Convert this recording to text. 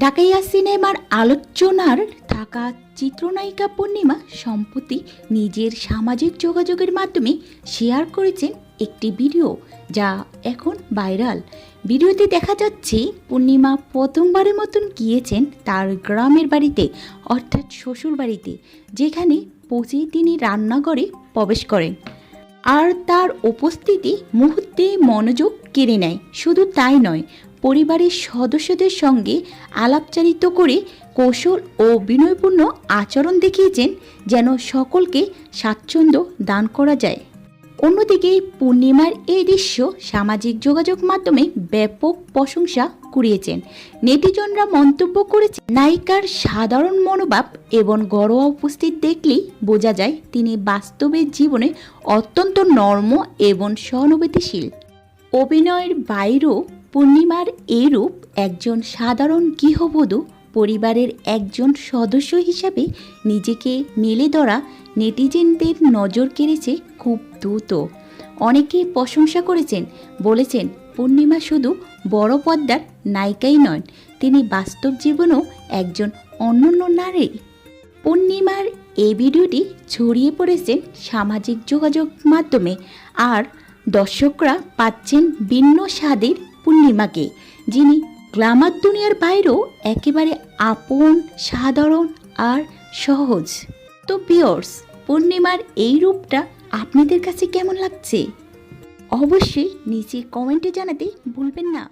ঢাকাইয়া সিনেমার আলোচনার থাকা চিত্রনায়িকা পূর্ণিমা সম্প্রতি নিজের সামাজিক যোগাযোগের মাধ্যমে শেয়ার করেছেন একটি ভিডিও, যা এখন ভাইরাল। ভিডিওতে দেখা যাচ্ছে, পূর্ণিমা প্রথমবারের মতন গিয়েছেন তার গ্রামের বাড়িতে, অর্থাৎ শ্বশুর বাড়িতে, যেখানে পৌঁছেই তিনি রান্নাঘরে প্রবেশ করেন। আর তার উপস্থিতি মুহূর্তে মনোযোগ কেড়ে নেয়। শুধু তাই নয় পরিবারের সদস্যদের সঙ্গে আলাপচারিত করে কৌশল ও বিনয়পূর্ণ আচরণ দেখিয়েছেন যেন সকলকে স্বাচ্ছন্দ্য দান করা যায়। অন্যদিকে পূর্ণিমার এই দৃশ্য সামাজিক যোগাযোগ মাধ্যমে ব্যাপক প্রশংসা কুড়িয়েছেন। নেটিজনরা মন্তব্য করেছে নায়িকার সাধারণ মনোভাব এবং ঘরোয়া উপস্থিত দেখলেই বোঝা যায় তিনি বাস্তবের জীবনে অত্যন্ত নর্ম এবং সহানুভূতিশীল। অভিনয়ের বাইরেও পূর্ণিমার এরূপ একজন সাধারণ গৃহবধূ পরিবারের একজন সদস্য হিসাবে নিজেকে মেলে ধরা নেটিজেনদের নজর কেড়েছে খুব দ্রুত। অনেকেই প্রশংসা করেছেন, বলেছেন পূর্ণিমা শুধু বড় পদ্মার নায়িকাই নন তিনি বাস্তব জীবনেও একজন অনন্য নারী। পূর্ণিমার এই ভিডিওটি ছড়িয়ে পড়েছে সামাজিক যোগাযোগ মাধ্যমে, আর দর্শকরা পাচ্ছেন ভিন্ন স্বাদের পূর্ণিমাকে, যিনি গ্লামার দুনিয়ার বাইরেও একেবারে আপন, সাধারণ আর সহজ। তো পিওর্স পূর্ণিমার এই রূপটা আপনাদের কাছে কেমন লাগছে? অবশ্যই নিচে কমেন্টে জানাতে ভুলবেন না।